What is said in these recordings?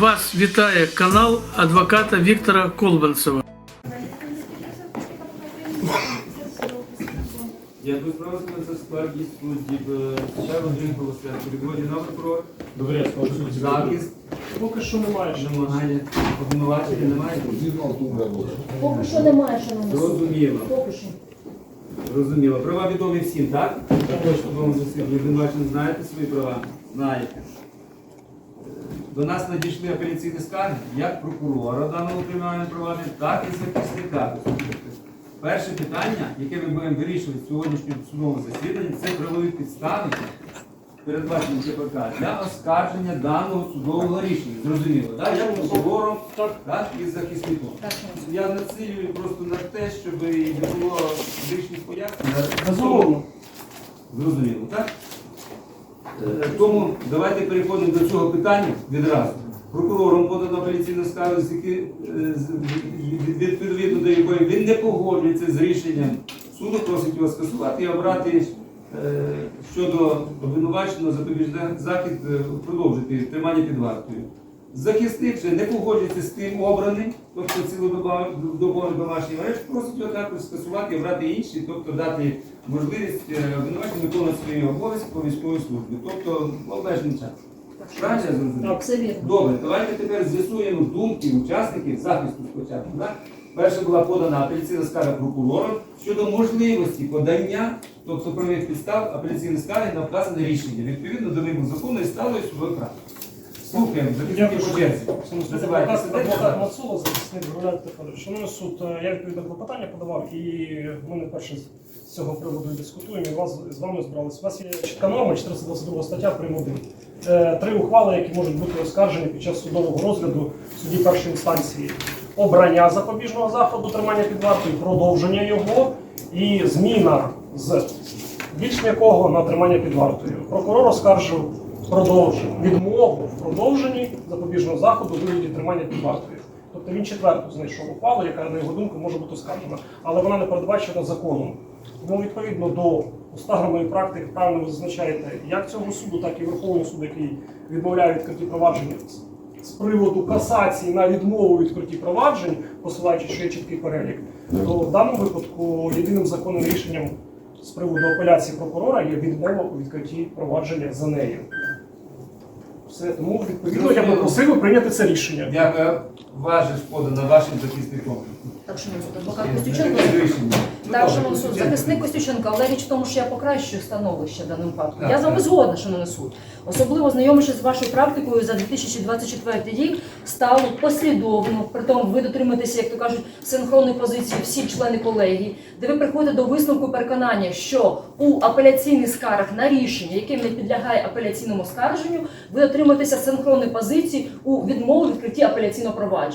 Вас вітає канал адвоката Віктора Колбанцева. Дякую, справа за складність суддів. Ще один голосує. Відводі на прокурор. Добре, Захист. Поки що немає. ще. Намагання обвинувачення немає. Поки що немає, шановні суд. Зрозуміло. Поки що. Зрозуміло. Права відомі всім, так? Також вам засвідчення. Обвинувачення знаєте свої права? Знаєте. До нас надійшли апеляційні скарги як прокурора даного кримінального провадження, так і захисника. Перше питання, яке ми будемо вирішувати в сьогоднішньому судовому засіданні, це правові підстави, передбачені КПК, для оскарження даного судового рішення. Зрозуміло, так? Як прокурором, так і захисником. Я націлюю просто на те, щоб не було лишніх пояснень. Зрозуміло, так? Е, Тому давайте переходимо до цього питання відразу. Прокурором подано апеляційну скаргу, відповідно до якої він не погоджується з рішенням суду, просить його скасувати і обрати е, щодо обвинуваченого запобіжний захід е, продовжити тримання під вартою. Захисник же не погоджується з тим обраним, тобто цілодобовий домашній арешт, просить його також скасувати і обрати інший, тобто дати можливість е, виконувати свої обов'язки по військовій службі, тобто обмежений час. Правильно я зрозумів? Так. Добре, давайте тепер з'ясуємо думки учасників захисту спочатку. Так? Перша була подана апеляційна скарга прокурором щодо можливості подання, тобто правових підстав апеляційної скарги на вказане рішення відповідно до вимог закону і сталої судової практики. Слухаємо, захисники по черзі. Називайте себе. Мацула, захисник Гуляд Тефарович. Шановний суд, я відповідно клопотання подавав, і ми не перше з цього приводу дискутуємо, і вас, з вами збиралися. У вас є чітка норма, 422 стаття, прим. 1. Е, Три ухвали, які можуть бути оскаржені під час судового розгляду в суді першої інстанції. Обрання запобіжного заходу, тримання під вартою, продовження його і зміна з більш м'якого на тримання під вартою. Прокурор оскаржив продовження, відмову в продовженні запобіжного заходу вигляді тримання під вартою. Тобто він четверту знайшов ухвалу, яка, на його думку, може бути оскаржена, але вона не передбачена законом. Тому відповідно до усталеної практики, правильно ви зазначаєте, як цього суду, так і Верховного суду, який відмовляє відкриті провадження з- приводу касації на відмову у відкритті проваджень, посилаючи, що є чіткий перелік, то в даному випадку єдиним законним рішенням з приводу апеляції прокурора є відмова у відкритті провадження за нею. Все, тому відповідно я би просив прийняти це рішення. Дякую. Ваше ж подано вашим захисником. Так, шановний суд, адвокат Е, Костюченко. таке. Ну, Так, добре, шановний суд, Костюченко. захисник Костюченко, але річ в тому, що я покращую становище в даному випадку. Так, Я з вами так. згодна, шановний суд. Особливо знайомившись з вашою практикою за 2024 рік, стало послідовно, при тому ви дотримуєтеся, як то кажуть, синхронної позиції всі члени колегії, де ви приходите до висновку переконання, що у апеляційних скаргах на рішення, яке не підлягає апеляційному скарженню, ви дотримуєтеся синхронної позиції у відмову відкритті апеляційного провадження.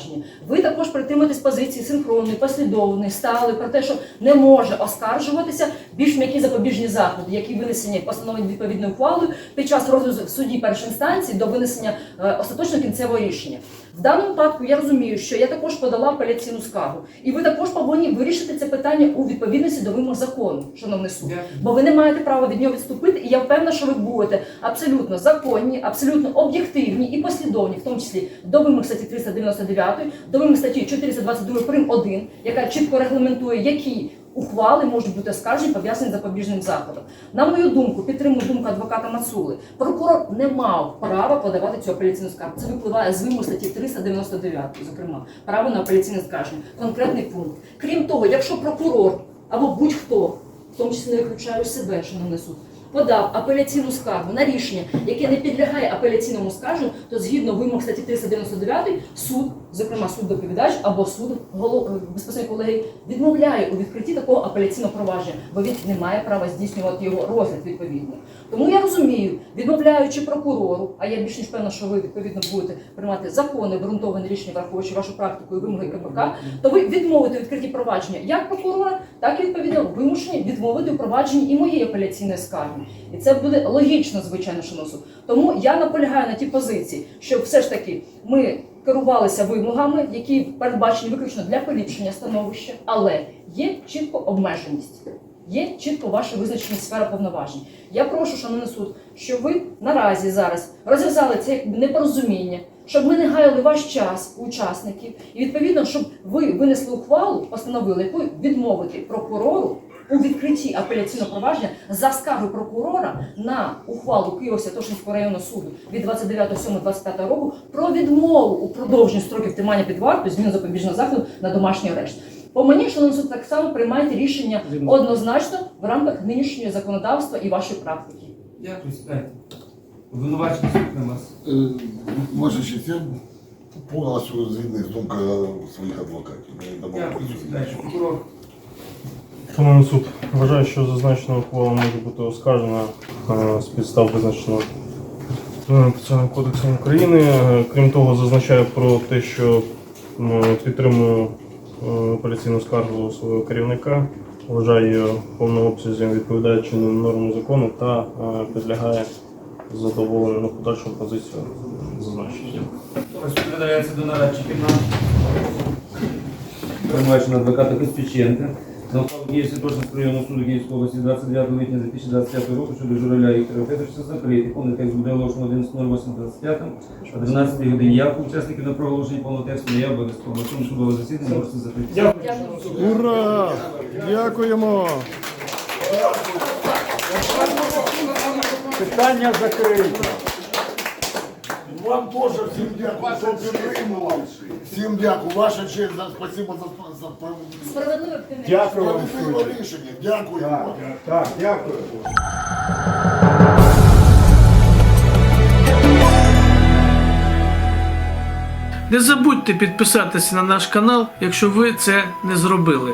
Ви також притримуєтесь позиції синхронної, послідовної, стали про те, що не може оскаржуватися більш м'які запобіжні заходи, які винесені постановлені відповідною ухвалою під час розгляду в суді першої інстанції до винесення е, остаточного кінцевого рішення. В даному випадку я розумію, що я також подала апеляційну скаргу, і ви також повинні вирішити це питання у відповідності до вимог закону, шановний суд. Бо ви не маєте права від нього відступити, і я впевнена, що ви будете абсолютно законні, абсолютно об'єктивні і послідовні, в тому числі до вимог статті 399, до вимог статті 422 прим. 1, яка чітко регламентує, які ухвали можуть бути оскаржені пов'язані з запобіжним заходом. На мою думку, підтримую думку адвоката Мацули. Прокурор не мав права подавати цю апеляційну скаргу. Це випливає з вимог статті 399, зокрема, право на апеляційне скарження. Конкретний пункт. Крім того, якщо прокурор або будь-хто, в тому числі не виключаю себе, шановний суд, подав апеляційну скаргу на рішення, яке не підлягає апеляційному скарженню, то згідно вимог статті 399 суд, зокрема суд доповідач або суд е, безпосередньо колегії, відмовляє у відкритті такого апеляційного провадження, бо він не має права здійснювати його розгляд відповідно. Тому я розумію, відмовляючи прокурору, а я більш ніж певна, що ви відповідно будете приймати закони, обґрунтовані рішення, враховуючи вашу практику і вимоги КПК, то ви відмовите відкритті провадження як прокурора, так і відповідно вимушені відмовити у провадженні і моєї апеляційної скарги. І це буде логічно, звичайно, суд. Тому я наполягаю на тій позиції, щоб все ж таки ми керувалися вимогами, які передбачені виключно для поліпшення становища, але є чітко обмеженість. Є чітко ваша визначена сфера повноважень. Я прошу, шановний суд, щоб ви наразі зараз розв'язали це непорозуміння, щоб ми не гаяли ваш час, учасників, і відповідно, щоб ви винесли ухвалу, постановили, яку відмовити прокурору у відкритті апеляційного провадження за скаргу прокурора на ухвалу Києво-Святошинського районного суду від 29.07.25 року про відмову у продовженні строків тримання під вартою зміну запобіжного заходу на домашній арешт. По мені, шановний суд, так само приймаєте рішення однозначно в рамках нинішнього законодавства і вашої практики. Дякую, сідайте. Обвинувачений слухаємо вас. Е, Ваша честь, я повністю згідний з думкою своїх адвокатів. Дякую, сідайте. Прокурор. Шановний суд, вважаю, що зазначена ухвала може бути оскаржена е, з підстав визначеного е, кодексом України. Е, Крім того, зазначаю про те, що підтримую апеляційну скаргу свого керівника. Вважаю її повному обсязі відповідає чинним нормам закону та підлягає задоволенню на подальшу позицію зазначення. Розповідається до нарадчі кімнати. Обвинуваченого адвоката Костюченка. На ухвалу Київ Святошинського районного суду Київської області 29 липня 2025 року щодо жураля Віктора Федоровича закрити. Повний текст буде оголошено 11.08.25 о 12 годині. Явку учасників на проголошення повного тексту не є обов'язково. На цьому судове засідання можете закрити. Дякую. Дякую. Ура! Дякуємо! Питання закрите. Вам теж всім дякую, що підтримували. Всім дякую. Ваша честь, за- спасибо за, за Дякую вам. справедливе рішення. Дякую вам. Так, дякую. Не забудьте підписатися на наш канал, якщо ви це не зробили.